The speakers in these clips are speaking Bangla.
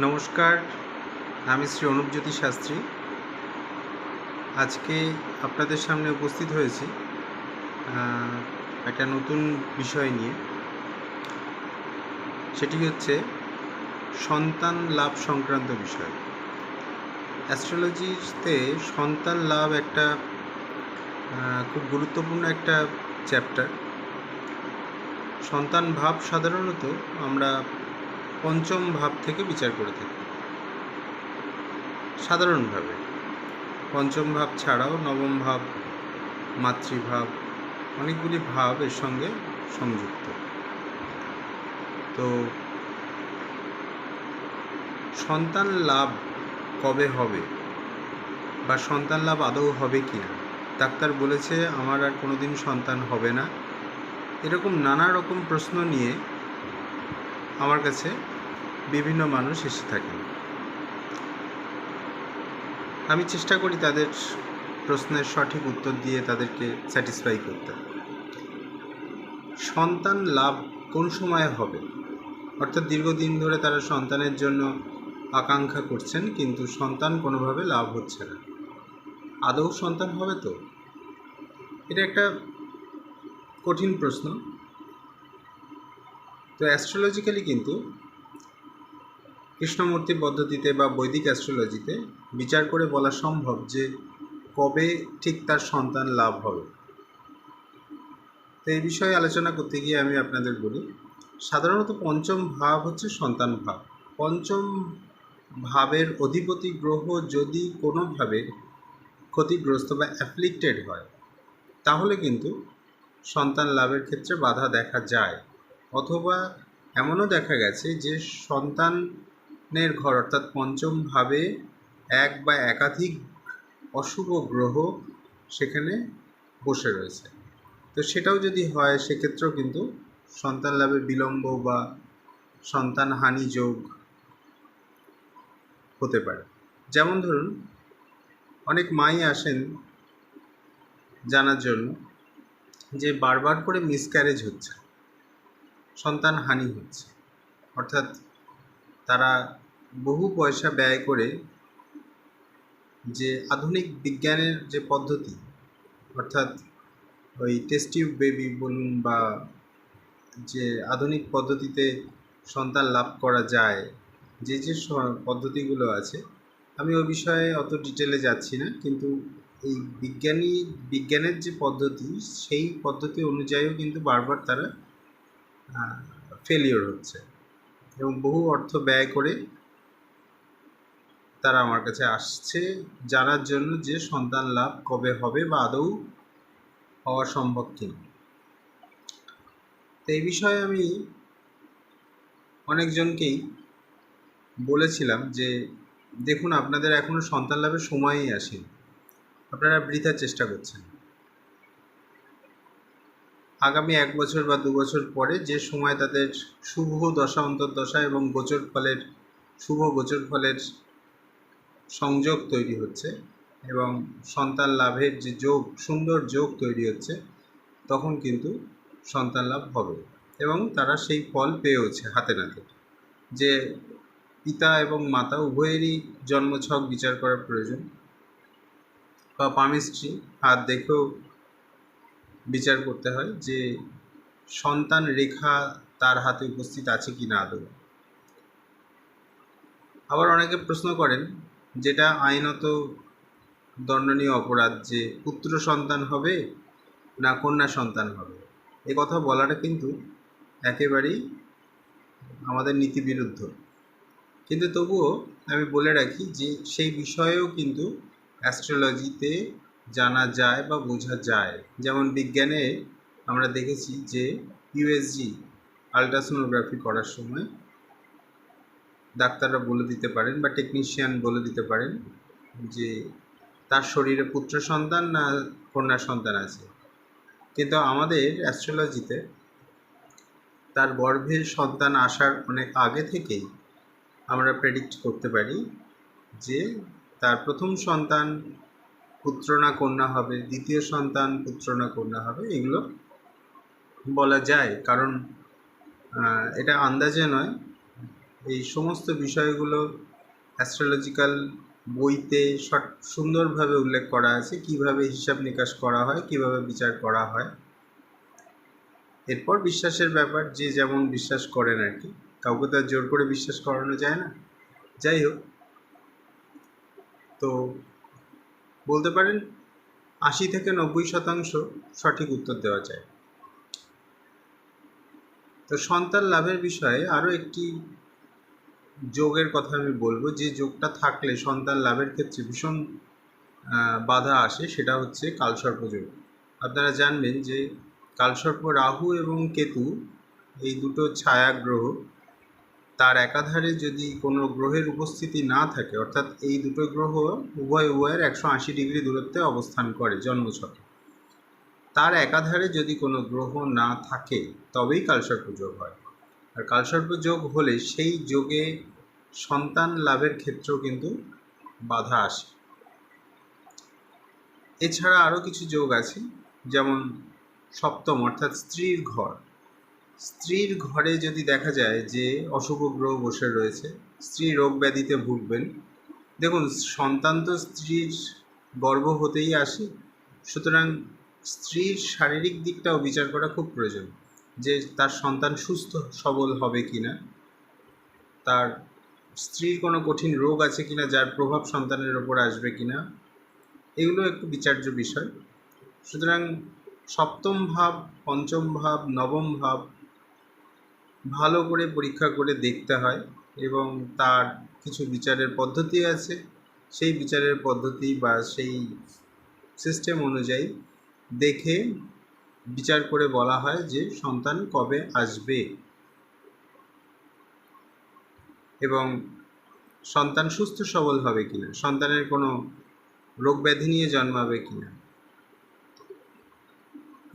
নমস্কার, আমি শ্রী অনুপজ্যোতি শাস্ত্রী। আজকে আপনাদের সামনে উপস্থিত হয়েছি একটা নতুন বিষয় নিয়ে। সেটি হচ্ছে সন্তান লাভ সংক্রান্ত বিষয়। অ্যাস্ট্রোলজিতে সন্তান লাভ একটা খুব গুরুত্বপূর্ণ একটা চ্যাপ্টার। সন্তান ভাব সাধারণত আমরা পঞ্চম ভাব থেকে বিচার করে থাকি। সাধারণভাবে, পঞ্চম ভাব ছাড়াও নবম ভাব, মাতৃভাব অনেকগুলি ভাব এর সঙ্গে সংযুক্ত। তো সন্তান লাভ কবে হবে বা সন্তান লাভ আদৌ হবে কি না ডাক্তার বলেছে আমার আর কোনোদিন সন্তান হবে না। এরকম নানা রকম প্রশ্ন নিয়ে আমার কাছে বিভিন্ন মানুষ এসে থাকেন। আমি চেষ্টা করি তাদের প্রশ্নের সঠিক উত্তর দিয়ে তাদেরকে স্যাটিসফাই করতে। সন্তান লাভ কোন সময়ে হবে? অর্থাৎ দীর্ঘদিন ধরে তারা সন্তানের জন্য আকাঙ্ক্ষা করছেন, কিন্তু সন্তান কোনোভাবে লাভ হচ্ছে না। আদৌ সন্তান হবে তো? এটা একটা কঠিন প্রশ্ন। তো অ্যাস্ট্রোলজিক্যালি কিন্তু কৃষ্ণমূর্তি পদ্ধতিতে বা বৈদিক অ্যাস্ট্রোলজিতে বিচার করে বলা সম্ভব যে কবে ঠিক তার সন্তান লাভ হবে। তো এই বিষয়ে আলোচনা করতে গিয়ে আমি আপনাদের বলি, সাধারণত পঞ্চম ভাব হচ্ছে সন্তান ভাব। পঞ্চম ভাবের অধিপতি গ্রহ যদি কোনোভাবে ক্ষতিগ্রস্ত বা অ্যাফ্লিক্টেড হয়, তাহলে কিন্তু সন্তান লাভের ক্ষেত্রে বাধা দেখা যায়। অথবা এমনও দেখা গেছে যে সন্তানের ঘর, অর্থাৎ পঞ্চমভাবে এক বা একাধিক অশুভ গ্রহ সেখানে বসে রয়েছে। তো সেটাও যদি হয়, সেক্ষেত্রেও কিন্তু সন্তান লাভে বিলম্ব বা সন্তান হানি যোগ হতে পারে। যেমন ধরুন, অনেক মাই আসেন জানার জন্য যে বারবার করে মিসক্যারেজ হচ্ছে, সন্তান হানি হচ্ছে। অর্থাৎ তারা বহু পয়সা ব্যয় করে যে আধুনিক বিজ্ঞানের যে পদ্ধতি, অর্থাৎ ওই টেস্টিউব বেবি বলুন বা যে আধুনিক পদ্ধতিতে সন্তান লাভ করা যায়, যে যে পদ্ধতিগুলো আছে, আমি ওই বিষয়ে অত ডিটেলে যাচ্ছি না, কিন্তু এই বিজ্ঞানী, বিজ্ঞানের যে পদ্ধতি, সেই পদ্ধতি অনুযায়ীও কিন্তু বারবার তারা ফেলিওর হচ্ছে এবং বহু অর্থ ব্যয় করে তারা আমার কাছে আসছে জানার জন্য যে সন্তান লাভ কবে হবে বা আদৌ হওয়া সম্ভব কিনা। তো এই বিষয়ে আমি অনেকজনকেই বলেছিলাম যে, দেখুন, আপনাদের এখনও সন্তান লাভের সময়ই আসেনি আপনারা বৃথা চেষ্টা করছেন। আগামী এক বছর বা দু বছর পরে যে সময় তাদের শুভ দশা, অন্তর্দশা এবং গোচর ফলের, শুভ গোচর ফলের সংযোগ তৈরি হচ্ছে এবং সন্তান লাভের যে যোগ, সুন্দর যোগ তৈরি হচ্ছে, তখন কিন্তু সন্তান লাভ হবে এবং তারা সেই ফল পেয়েওছে হাতে নাতে। যে পিতা এবং মাতা উভয়েরই জন্মছক বিচার করা প্রয়োজন বা পামিস্ট্রি হাত দেখেও বিচার করতে হয় যে সন্তান রেখা তার হাতে উপস্থিত আছে কি না আদৌ। আবার অনেকে প্রশ্ন করেন যেটা আইনত দণ্ডনীয় অপরাধ যে পুত্র সন্তান হবে না কন্যা সন্তান হবে। এ কথা বলাটা কিন্তু একেবারেই আমাদের নীতিবিরুদ্ধ। কিন্তু তবুও আমি বলে রাখি যে সেই বিষয়েও কিন্তু অ্যাস্ট্রোলজিতে জানা যায় বা বোঝা যায়। যেমন বিজ্ঞানে আমরা দেখেছি যে ইউএসজি আলট্রাসোনোগ্রাফি করার সময় ডাক্তাররা বলে দিতে পারেন বা টেকনিশিয়ান বলে দিতে পারেন যে তার শরীরে পুত্র সন্তান না কন্যা সন্তান আছে। কিন্তু আমাদের অ্যাস্ট্রোলজিতে তার গর্ভে সন্তান আসার অনেক আগে থেকেই আমরা প্রেডিক্ট করতে পারি যে তার প্রথম সন্তান পুত্র না কন্যা হবে, দ্বিতীয় সন্তান পুত্র না কন্যা হবে, এগুলো বলা যায়। কারণ এটা আন্দাজে নয়। এই সমস্ত বিষয়গুলো অ্যাস্ট্রোলজিক্যাল বইতে সট সুন্দরভাবে উল্লেখ করা আছে, কীভাবে হিসাব নিকাশ করা হয়, কীভাবে বিচার করা হয়। এরপর বিশ্বাসের ব্যাপার, যে যেমন বিশ্বাস করেন আর কি। কাউকে তো জোর করে বিশ্বাস করানো যায় না। যাই হোক, তো বলতে পারেন আশি থেকে নব্বই শতাংশ সঠিক উত্তর দেওয়া যায়। তো সন্তান লাভের বিষয়ে আরও একটি যোগের কথা আমি বলব, যে যোগটা থাকলে সন্তান লাভের ক্ষেত্রে ভীষণ বাধা আসে, সেটা হচ্ছে কালসর্প যোগ। আপনারা জানবেন যে কালসর্প রাহু এবং কেতু, এই দুটো ছায়া গ্রহ তার একাধারে যদি কোনো গ্রহের উপস্থিতি না থাকে, অর্থাৎ এই দুটো গ্রহ উভয় উভয়ের একশো আশি ডিগ্রি দূরত্বে অবস্থান করে জন্মছকে, তার একাধারে যদি কোনো গ্রহ না থাকে, তবেই কালসর্প যোগ হয়। আর কালসর্প যোগ হলে সেই যোগে সন্তান লাভের ক্ষেত্রেও কিন্তু বাধা আসে। এছাড়া আরও কিছু যোগ আছে, যেমন সপ্তম অর্থাৎ স্ত্রীর ঘর। স্ত্রীর ঘরে যদি দেখা যায় যে অশুভ গ্রহ বসে রয়েছে, স্ত্রী রোগ ব্যাধিতে ভুগবেন, দেখুন সন্তান তো স্ত্রীর গর্ভ হতেই আসে, সুতরাং স্ত্রীর শারীরিক দিকটাও বিচার করা খুব প্রয়োজন। যে তার সন্তান সুস্থ, সবল হবে কি না তার স্ত্রীর কোনো কঠিন রোগ আছে কিনা, যার প্রভাব সন্তানের ওপর আসবে কিনা, এগুলো একটু বিচার্য বিষয়। সুতরাং সপ্তম ভাব, পঞ্চম ভাব, নবম ভাব ভালো করে পরীক্ষা করে দেখতে হয় এবং তার কিছু বিচারের পদ্ধতি আছে। সেই বিচারের পদ্ধতি বা সেই সিস্টেম অনুযায়ী দেখে বিচার করে বলা হয় যে সন্তান কবে আসবে। এবং সন্তান সুস্থ সবল হবে কিনা, সন্তানের কোনো রোগ ব্যাধি নিয়ে জন্মাবে কিনা,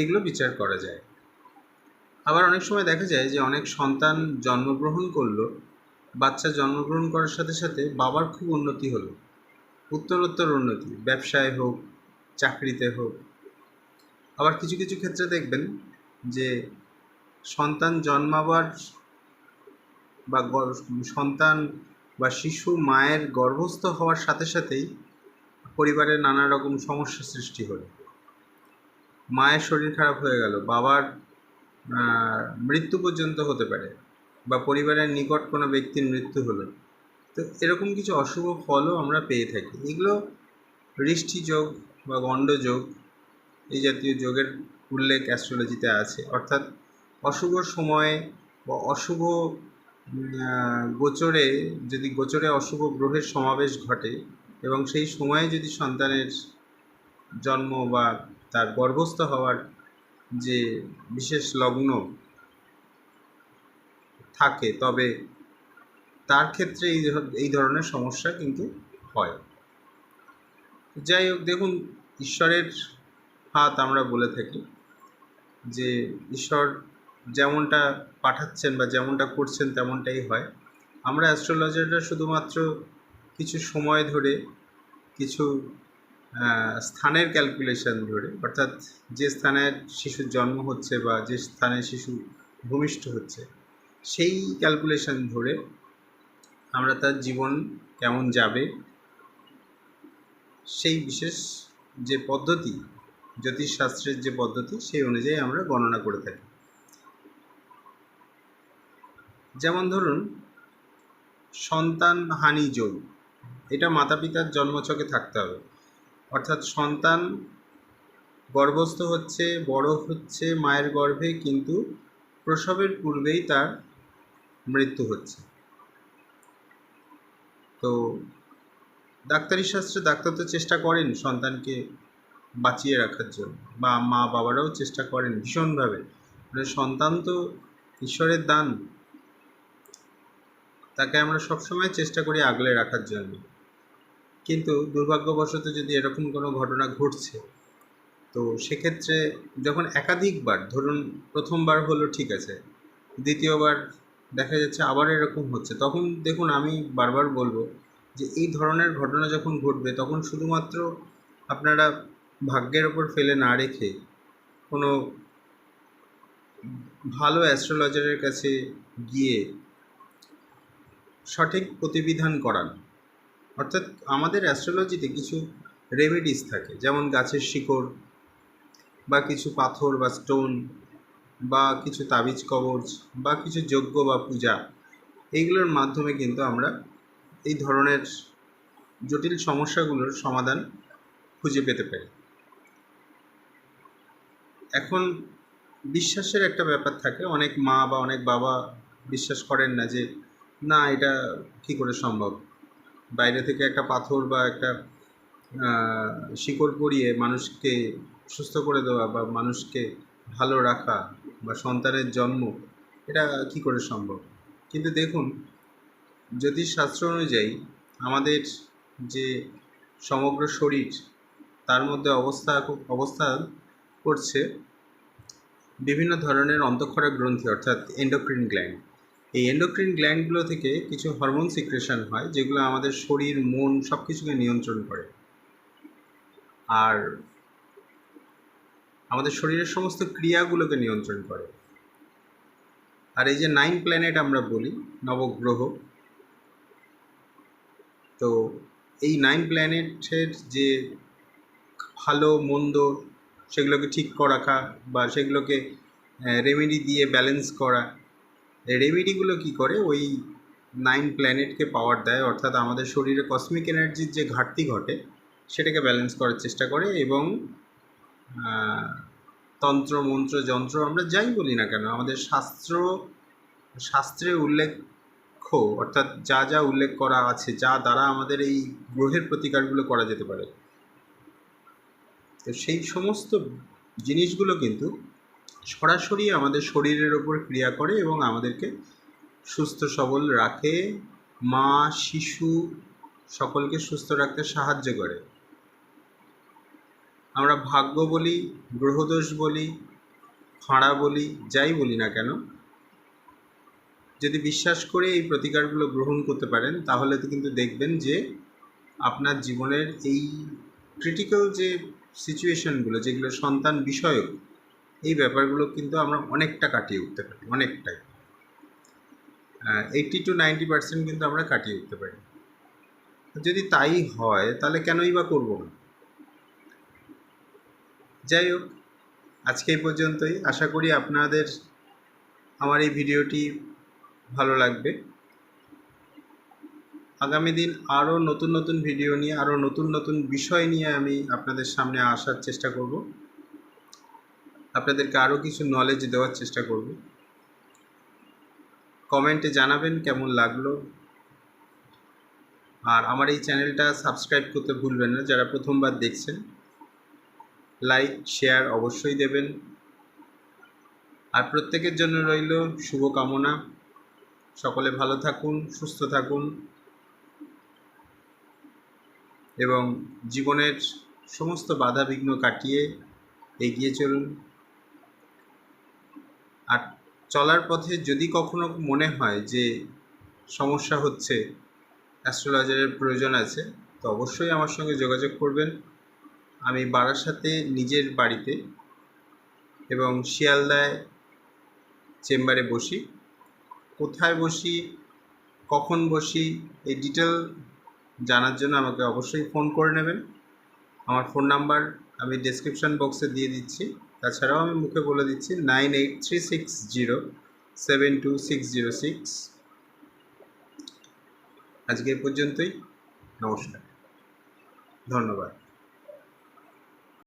এগুলো বিচার করা যায়। আবার অনেক সময় দেখা যায় যে অনেক সন্তান জন্মগ্রহণ করল, বাচ্চা জন্মগ্রহণ করার সাথে সাথে বাবার খুব উন্নতি হলো, উত্তরোত্তর উন্নতি, ব্যবসায় হোক, চাকরিতে হোক আবার কিছু কিছু ক্ষেত্রে দেখবেন যে সন্তান জন্মাবার বা সন্তান বা শিশু মায়ের গর্ভস্থ হওয়ার সাথে সাথেই পরিবারে নানা রকম সমস্যা সৃষ্টি হলো মায়ের শরীর খারাপ হয়ে গেল, বাবার মৃত্যু পর্যন্ত হতে পারে বা পরিবারের নিকট কোনো ব্যক্তির মৃত্যু হলো। তো এরকম কিছু অশুভ ফলও আমরা পেয়ে থাকি। এগুলো যোগ বা গণ্ডযোগ এই জাতীয় যোগের উল্লেখ অ্যাস্ট্রোলজিতে আছে। অর্থাৎ অশুভ সময়ে বা অশুভ গোচরে যদি গোচরে অশুভ গ্রহের সমাবেশ ঘটে এবং সেই সময়ে যদি সন্তানের জন্ম বা তার গর্ভস্থ হওয়ার যে বিশেষ লগ্ন থাকে, তবে তার ক্ষেত্রে এই এই ধরনের সমস্যা কিন্তু হয়। যাই হোক, দেখুন, ঈশ্বরের হাত আমরা বলে থাকি যে ঈশ্বর যেমনটা পাঠাচ্ছেন বা যেমনটা করছেন তেমনটাই হয়। আমরা অ্যাস্ট্রোলজাররা শুধুমাত্র কিছু সময় ধরে, কিছু স্থানের ক্যালকুলেশন ধরে, অর্থাৎ যে স্থানে শিশুর জন্ম হচ্ছে বা যে স্থানে শিশু ভূমিষ্ঠ হচ্ছে, সেই ক্যালকুলেশন ধরে আমরা তার জীবন কেমন যাবে, সেই বিশেষ যে পদ্ধতি জ্যোতিষশাস্ত্রের যে পদ্ধতি, সেই অনুযায়ী আমরা গণনা করে থাকি। যেমন ধরুন, সন্তান হানি যোগ এটা মাতা পিতার জন্মছকে থাকতে হবে। অর্থাৎ সন্তান গর্ভস্থ হচ্ছে, বড় হচ্ছে, মায়ের গর্ভে, কিন্তু প্রসবের পূর্বেই তার মৃত্যু হচ্ছে। তো ডাক্তারি শাস্ত্রে ডাক্তার তো চেষ্টা করেন সন্তানকে বাঁচিয়ে রাখার জন্য। বা মা বাবারাও চেষ্টা করেন ভীষণভাবে। মানে সন্তান তো ঈশ্বরের দান। তাকে আমরা সবসময় চেষ্টা করি আগলে রাখার জন্য। কিন্তু দুর্ভাগ্যবশত যদি এরকম কোনো ঘটনা ঘটছে, তো সেক্ষেত্রে যখন একাধিকবার, ধরুন প্রথমবার হলো ঠিক আছে, দ্বিতীয়বার দেখা যাচ্ছে আবার এরকম হচ্ছে, তখন দেখুন আমি বারবার বলব যে এই ধরনের ঘটনা যখন ঘটবে, তখন শুধুমাত্র আপনারা ভাগ্যের ওপর ফেলে না রেখে কোনো ভালো অ্যাস্ট্রোলজারের কাছে গিয়ে সঠিক প্রতিবিধান করান। অর্থাৎ আমাদের অ্যাস্ট্রোলজিতে কিছু রেমেডিস থাকে, যেমন গাছের শিকড় বা কিছু পাথর বা স্টোন বা কিছু তাবিজ কবচ বা কিছু যজ্ঞ বা পূজা। এইগুলোর মাধ্যমে কিন্তু আমরা এই ধরনের জটিল সমস্যাগুলোর সমাধান খুঁজে পেতে পারি। এখন বিশ্বাসের একটা ব্যাপার থাকে। অনেক মা বা অনেক বাবা বিশ্বাস করেন না যে, না, এটা কী করে সম্ভব? বাইরে থেকে একটা পাথর বা একটা শিকড় পরিয়ে মানুষকে সুস্থ করে দেওয়া বা মানুষকে ভালো রাখা বা সন্তানের জন্ম, এটা কি করে সম্ভব? কিন্তু দেখুন যদি জ্যোতিষশাস্ত্র অনুযায়ী আমাদের যে সমগ্র শরীর, তার মধ্যে অবস্থা অবস্থান করছে বিভিন্ন ধরনের অন্তঃক্ষরা গ্রন্থি, অর্থাৎ এন্ডোক্রিন গ্ল্যান্ড এই এন্ডোক্রিন গ্ল্যান্ডগুলো থেকে কিছু হরমোন সিক্রেশন হয়, যেগুলো আমাদের শরীর, মন সব কিছুকে নিয়ন্ত্রণ করে। আর আমাদের শরীরের সমস্ত ক্রিয়াগুলোকে নিয়ন্ত্রণ করে। আর এই যে নাইন প্ল্যানেট আমরা বলি, নবগ্রহ, তো এই নাইন প্ল্যানেটের যে ভালো, মন্দ সেগুলোকে ঠিক রাখা বা সেগুলোকে রেমেডি দিয়ে ব্যালেন্স করা। রেমেডিগুলো কি করে? ওই নাইন প্ল্যানেটকে পাওয়ার দেয়, অর্থাৎ আমাদের শরীরে কসমিক এনার্জির যে ঘাটতি ঘটে, সেটাকে ব্যালেন্স করার চেষ্টা করে এবং তন্ত্র, মন্ত্র, যন্ত্র আমরা যাই বলি না কেন, আমাদের শাস্ত্র, শাস্ত্রে উল্লেখ্য, অর্থাৎ যা যা উল্লেখ করা আছে, যা দ্বারা আমাদের এই গ্রহের প্রতিকারগুলো করা যেতে পারে। তো সেই সমস্ত জিনিসগুলো কিন্তু সরাসরি আমাদের শরীরের ওপর ক্রিয়া করে এবং আমাদেরকে সুস্থ, সবল রাখে। মা, শিশু সকলকে সুস্থ রাখতে সাহায্য করে। আমরা ভাগ্য বলি, গ্রহদোষ বলি ফাঁড়া বলি, যাই বলি না কেন, যদি বিশ্বাস করে এই প্রতিকারগুলো গ্রহণ করতে পারেন, তাহলে তো কিন্তু দেখবেন যে আপনার জীবনের এই ক্রিটিক্যাল যে সিচুয়েশনগুলো যেগুলো সন্তান বিষয়ক, এই ব্যাপারগুলো কিন্তু আমরা অনেকটা কাটিয়ে উঠতে পারি, অনেকটাই। এইটটি টু নাইনটি পার্সেন্ট কিন্তু আমরা কাটিয়ে উঠতে পারি। যদি তাই হয়, তাহলে কেনই বা করব না? যাই হোক, আজকে এই পর্যন্তই। আশা করি আপনাদের আমার এই ভিডিওটি ভালো লাগবে। আগামী দিন আরও নতুন নতুন ভিডিও নিয়ে আরও নতুন নতুন বিষয় নিয়ে আমি আপনাদের সামনে আসার চেষ্টা করব। আপনাদেরকে আরও কিছু নলেজ দেওয়ার চেষ্টা করব। কমেন্টে জানাবেন কেমন লাগল। আর আমার এই চ্যানেলটা সাবস্ক্রাইব করতে ভুলবেন না, যারা প্রথমবার দেখছেন লাইক শেয়ার অবশ্যই দেবেন। আর প্রত্যেকের জন্য রইল শুভকামনা। সকলে ভালো থাকুন, সুস্থ থাকুন। এবং জীবনের সমস্ত বাধা বিঘ্ন কাটিয়ে এগিয়ে চলুন। আর চলার পথে যদি কখনো মনে হয় যে সমস্যা হচ্ছে, অ্যাস্ট্রোলজারের প্রয়োজন আছে, তো অবশ্যই আমার সঙ্গে যোগাযোগ করবেন। আমি বারাসাতে নিজের বাড়িতে এবং শিয়ালদায় চেম্বারে বসি। কোথায় বসি, কখন বসি, এই ডিটেল জানার জন্য আমাকে অবশ্যই ফোন করে নেবেন। আমার ফোন নাম্বার আমি ডেসক্রিপশন বক্সে দিয়ে দিচ্ছি। তাছাড়াও আমি মুখে বলে দিচ্ছি nine eight three six zero seven two six zero six আজকে পর্যন্তই, নমস্কার। ধন্যবাদ।